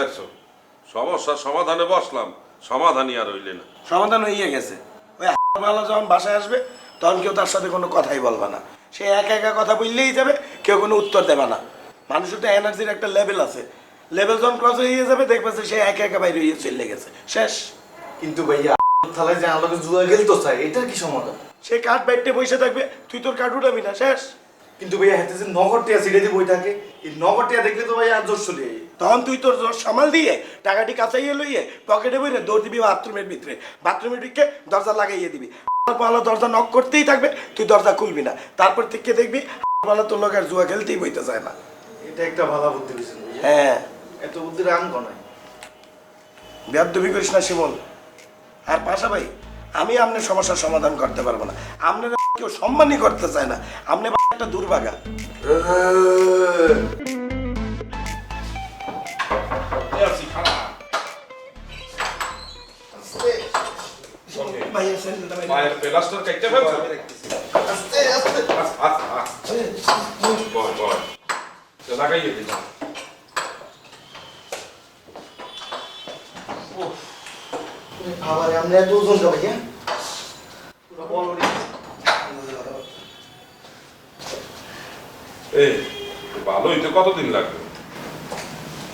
দেখছ? সমস্যার সমাধানে বসলাম সমাধানই আর হইলে না। সমাধান হয়ে গেছে। ওই ভালো যখন বাসায় আসবে তখন কেউ তার সাথে কোনো কথাই বলবে না। সে একা একা কথা বললেই যাবে কেউ কোনো উত্তর দেবে না। মানুষের তো এনার্জির একটা লেভেল আছে। লেভেল যখন ক্রস হয়ে যাবে দেখবে সে একা একা বাইরে হয়ে চলে গেছে। শেষ। কিন্তু ভাইয়া থালায় যে আমাকে জুয়া খেলতো চাই এটার কি সমাধান? সে কাঠ বাইটে বসে থাকবে তুই তোর কাঠ উঠাবি না শেষ। কিন্তু ভাইয়া হাতে যে নগরটিয়া সিটে দিয়ে বই থাকে এই নগরটিয়া দেখলে তো ভাইয়া আর জোর চলে। তখন তুই তোর জোর সামাল দিয়ে টাকাটি কাছাইয়ে লইয়ে পকেটে বইরে দৌড় দিবি বাথরুমের ভিতরে। দরজা লাগাইয়ে দিবি। পালা দরজা নক করতেই থাকবে তুই দরজা খুলবি না। তারপর থেকে দেখবি পালা তোর লোক আর জুয়া খেলতেই বইতে চায় না। এটা একটা ভালো বুদ্ধি হ্যাঁ। এত বুদ্ধি রান কনায় করিস না শিমন আর পাশা ভাই আমি আপনার সমস্যার সমাধান করতে পারব না। আপনার কেউ সম্মানই করতে চায় না। আপনি একটা দুর্ভাগা মায়ের প্লাস্টার কেটে ফেলছো? আস্তে আস্তে আস, আস, আস। বয়, বয়। তো লাগাইয়ে দিলাম। আবার আমরা এত ওজন কা এই ভালোই তো কতদিন লাগবে?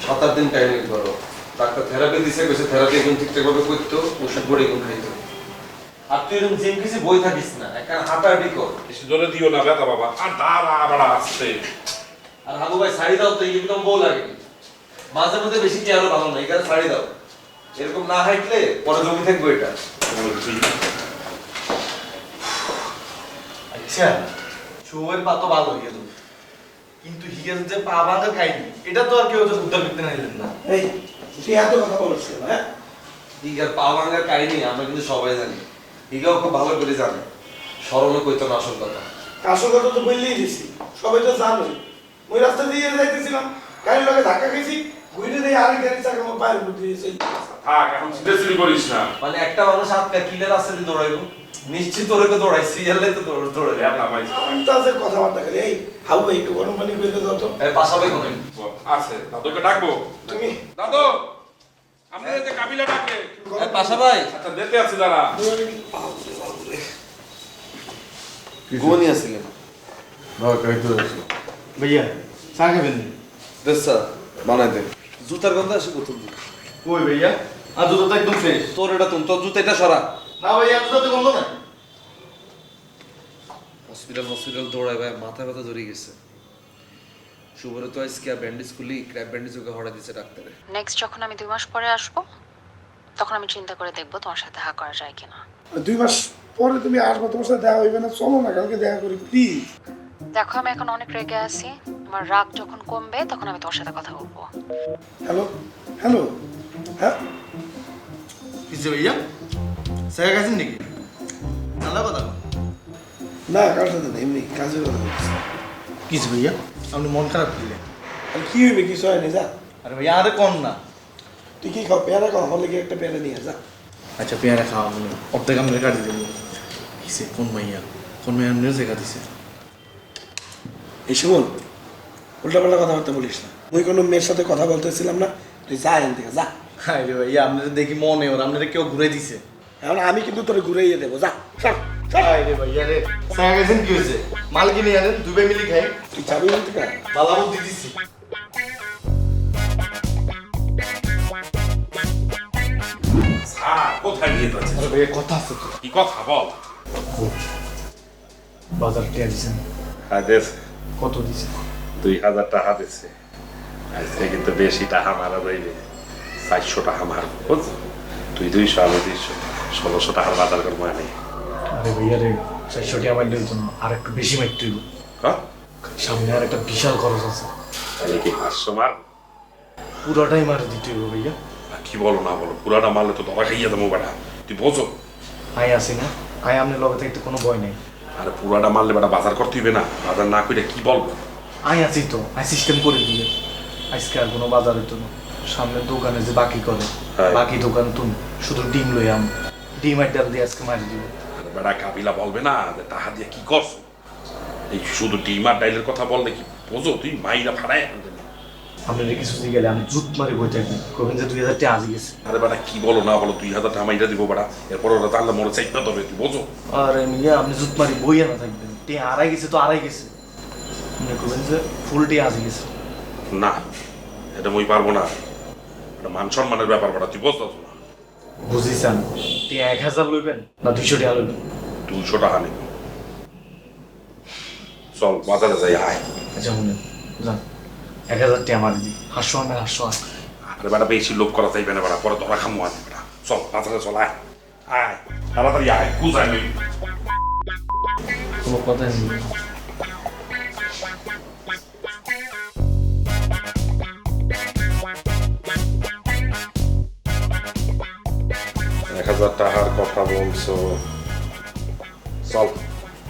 সাত আট দিন টাইম করো ডাক্তার থেরাপি দিছে কইছে থেরাপি এখন ঠিকঠাক ভাবে করতো ওষুধ পরে এখন খাইতো। আর তুই এরকম জিম কিছু বই থাকিস না একটা হাঁটাহাঁটি কর বেশি জোরে দিও না ব্যথা বাবা। আর দাঁড়া বাড়া আসছে আর হাবু ভাই শাড়ি দাও তো একদম বউ লাগে। মাঝে মধ্যে বেশি কি আরও ভালো না এখানে শাড়ি দাও। এরকম না হাঁটলে পরে জমি থাকব এটা। আচ্ছা শুয়ের পা তো ভালো হয়ে গেল। কিন্তু হিগেল যে পা ভাঙার খাইনি এটা তো আর কেউ তো উদ্ধার করতে নাইলেন না। এই তুই এত কথা কেন, হ্যাঁ? ইগার পা ভাঙার কাহিনী আমরা কিন্তু সবাই জানি। ইগাও খুব ভালো করে জানে। স্মরণও কইতো না আসল কথা। আসল কথা তো বললেই দিছি। সবাই তো জানোই ওই রাস্তা দিয়ে যাইতেছিলাম। গাড়ির লগে ধাক্কা খেয়েছি ঘুরে দিয়ে আরেক গাড়ি চাকা আমার পায়ের চলে গেছে। থাক এখন সিরিয়াসলি করিস না। মানে একটা মানুষ হাতটা কিলে রাস্তা দিয়ে দৌড়াইবো? নিশ্চিত ওরে তো দৌড়াই সিরিয়ালে তো দৌড় দৌড়াই ব্যথা পাইছে আমি তো আছে কথাবার্তা খালি এই হাউ ভাই একটু গরম পানি বের করে দাও তো। এর পাশাপাশি কোনো আছে। দাদুকে ডাকবো? তুমি? দাদু আপনি যে কাবিলা ডাকে। পাশা ভাই আচ্ছা দেখতে আছি দাঁড়া। গোনি আসছিলেন। ভাইয়া চা খাবেন নি? দেশা বানাই দে জুতার গন্ধ আসে কোথাও কই ভাইয়া? আর জুতো তো একদম ফ্রেশ তোর এটা তুমি তোর জুতা এটা সরা। না ভাইয়া জুতো তো গন্ধ না হসপিটাল হসপিটাল দৌড়ায় ভাই মাথা ব্যথা ধরে গেছে। শুভরে তো আজকে ব্যান্ডেজ খুলি ক্র্যাপ ব্যান্ডেজ ওকে হরা দিছে ডাক্তারে। নেক্সট যখন আমি দুই মাস পরে আসব তখন আমি চিন্তা করে দেখব তোমার সাথে দেখা করা যায় কিনা। দুই মাস পরে তুমি আসব তোমার সাথে দেখা হইবে না চলো না কালকে দেখা করি প্লিজ দেখো আমি এখন অনেক রেগে আছি। আমার রাগ যখন কমবে তখন আমি তোমার সাথে কথা বলব। হ্যালো হ্যালো হ্যাঁ? ভাইয়া? নাকি? নালা কথা। না কার সাথে না এমনি কাজের কথা বলছি কিসে ভাইয়া? আপনি মন খারাপ করলেন? আর কি হইবে কিছু হয়নি যা। আরে ভাইয়া আরে কম না। তুই কি খাও পেয়ারা খাও হলে কি একটা পেয়ারা নিয়ে যা। আচ্ছা পেয়ারা খাওয়া মনে অর্ধেক আমি কাটি দেবো কিসে কোন মাইয়া কোন মাইয়া আপনি জায়গা দিছে? এই সুমন উল্টাপাল্টা কথাবার্তা বলিস না। ওই কোনো মেয়ের সাথে কথা বলতেছিলাম না তুই যা এখান থেকে যা। আরে ভাইয়া আপনারা দেখি মনে ওর আপনারা কেউ ঘুরে দিছে। এখন আমি কিন্তু তোরে ঘুরাইয়ে দেবো যা। আরে ভাইয়া রে চা খাইছেন কি হয়েছে মাল কিনে আনেন দুই মিলি খাই তুই যাবি এখান থেকে বালা বুদ্ধি দিছি কোথায় নিয়ে যাচ্ছে আরে ভাইয়া কথা আছে তো কি কথা বল বাজার টিয়া দিছেন হাদেস কত দিছে দুই হাজার টাকা আজকে কিন্তু বেশি টাকা মারা যাইবে চারশো টাকা মার বুঝছ তুই দুইশো আমি দুইশো ষোলোশো টাকার বাজার করব আমি। আরে ভাইয়া রে চারশো টাকা মারলে জন্য আর একটু বেশি মারতে হইব। হ্যাঁ? সামনে আর একটা বিশাল খরচ আছে। তাহলে কি পাঁচশো মার? পুরোটাই মারে দিতে হইব ভাইয়া। আর কি বলো না বলো পুরাটা মারলে তো দবা খাইয়া দেবো বেটা। তুই বোঝো। আয় আসি না। আয় আপনার লগে থাকতে কোনো ভয় নেই। আরে পুরাটা মারলে বেটা বাজার করতে হইবে না। বাজার না করে কি বলব? আয় আছি তো আয় সিস্টেম করে দিলে আজকে আর কোনো বাজার হইতো না। সামনে দোকানে যে বাকি করে হ্যাঁ। বাকি দোকান তুমি শুধু ডিম লই আম। ডিম আর ডাল দিয়ে আজকে মারি দিব। বেটা কাবিলা বলবে না যে টাকা দিয়ে কি করছ? এই শুধু ডিম আর ডাইলের কথা বললে কি বোঝো তুই মাইরা ফাড়াই আপনার কিছু দিয়ে গেলে আমি জুত মারি বই থাকবেন কবেন যে দুই হাজার টাকা আজ গেছে। আরে বেটা কি বলো না বলো দুই হাজার টাকা মাইরা দিব বেটা এরপর ওরা জানলে মরে চাইতে হবে তুই বোঝো। আর মিয়া আপনি জুত মারি বই না থাকবেন। টে আড়াই গেছে তো আড়াই গেছে। কবেন যে ফুল টে আজ গেছে। না এটা মই পারব না। এটা মান সম্মানের ব্যাপার বেটা তুই বুঝতে না বুঝিছেন? টে এক হাজার লইবেন না দুইশো টাকা লইবেন? দুইশো টাকা নেব। চল বাজারে যাই আয়। আচ্ছা শুনেন যান। এক হাজার টাকা মারি দিই হাসশো আনে হাসশো আন আরে বেটা বেশি লোভ করা চাইবে না বেটা পরে তোরা খামো আনি বেটা। চল বাজারে চল আয়। আয় তাড়াতাড়ি আয় কুজায় লই কোনো কথাই নেই হাজার টাকার কথা বলছো চল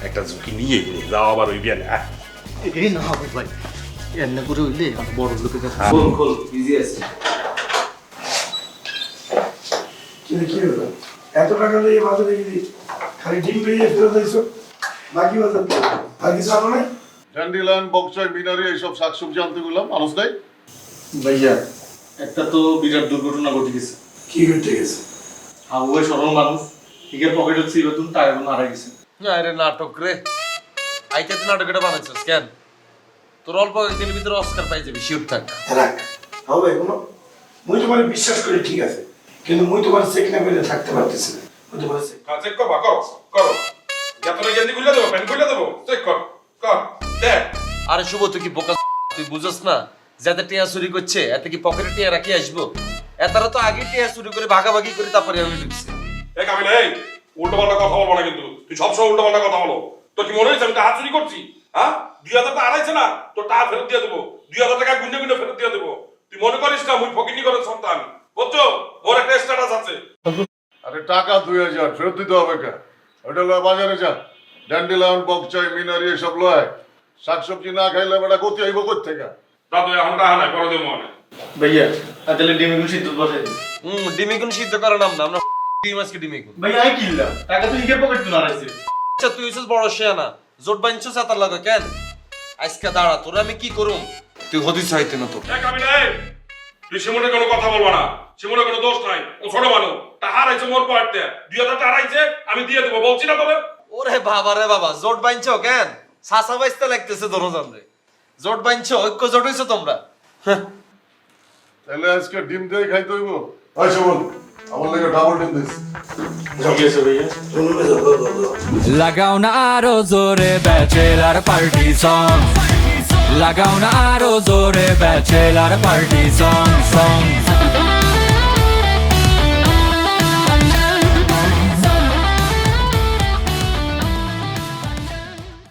একটা ঝুঁকি নিয়ে নে যাও আবার ওই বিয়ানে আয়। এই না হবে ভাই এমনি করে হইলে বড় লোকের কাছে খোল খোল বিজি আছে। কি হলো এত টাকা দিয়ে বাজারে গেলি? খালি ডিম পেয়ে ফেরত দিয়েছ বাকি বাজার তো আর কিছু আনো নাই? ড্যান্ডিলাইন বক্সয় মিনারি এইসব শাকসবজি আনতে গেলাম মানুষ নাই? ভাইয়া একটা তো বিরাট দুর্ঘটনা ঘটে গেছে। কি করতে গেছে? সরল মানুষ হিগের পকেটে তুমি টাকা কোনো হারাই গেছে আরে নাটক রে আইতে তুই নাটক এটা বানাইছিস কেন তোর অল্প একদিনের ভিতরে অস্কার পাই যাবি শিওর থাক। রাখ হবে কোনো মুই তোমার বিশ্বাস করি ঠিক আছে। কিন্তু মুই তোমার চেক না করে থাকতে পারতেছি না মুই তোমার চেক চেক করবা করো করো যতটা গেঞ্জি খুলে দেবো প্যান্ট খুলে দেবো চেক কর কর দেখ আরে শুভ তুই কি বোকা তুই বুঝছ না? যাতে টিয়া চুরি করছে এতে কি পকেটে টিয়া রাখি আসব? এতারা তো আগে টিয়া চুরি করে ভাগাভাগি করে তারপরে আমি ঢুকছি। এই কাবিল এই উল্টো পাল্টা কথা বলব না কিন্তু। তুই সবসময় উল্টো পাল্টা কথা বলো। তো কি মনে হয়েছে আমি টাকা চুরি করছি? হ্যাঁ? দুই হাজার টাকা আড়াইছে না তোর টাকা ফেরত দিয়ে দেবো। দুই হাজার টাকা গুন্ডে গুন্ডে ফেরত দিয়ে দেবো। তুই মনে করিস না মুই ফকিনি করে সন্তান? বুঝছ? ওর একটা স্ট্যাটাস আছে। আরে টাকা দুই হাজার ফেরত দিতে হবে কে? ওটা লয় বাজারে যা। ড্যান্ডিলাইন বক্সয় মিনারি এসব লয়। শাকসবজি না খাইলে বেটা গতি আইব কোথেকে দাদু এখন টাকা নাই পরে দেবো মনে। ভাইয়া আর তাহলে ডিমে গুলো সিদ্ধ বসাই দিন। হুম ডিমিগুন সিদ্ধ করে নাম না আমরা ডিম আজকে ডিমিগুন ভাইয়া আমি কিনলাম টাকা তো হিগের পকেট তো হারাইছে আচ্ছা তুই হইছিস বড় শেয়ানা জোট বাঞ্চস এতার লাগে কেন? আজকে দাঁড়া তোর আমি কি করুম? তুই হদিস চাইতে না তোর। কাবিল এই তুই সিমনের কোনো কথা বলব না। সিমনের কোনো দোষ নাই ও ছোট মানুষ টাকা হারাইছে মোর পয়েন্টে দুই হাজার টাকা হারাইছে আমি দিয়ে দেবো বলছি না তোরে। ওরে বাবা রে বাবা জোট বাঞ্চ কেন? সাসা বাইস্তা লাগতেছে দরজান রে। জোট বাঞ্চ ঐক্য জোট হইছো তোমরা। তাহলে আজকে ডিম দিয়ে খাইতে হইব। ওই শোন আমার লাগে ডাবল ডিম দিস। ঠিক আছে ভাইয়া। লাগাও না আরও জোরে ব্যাচেলার পার্টি সং লাগাও না আরও জোরে ব্যাচেলার পার্টি সং সং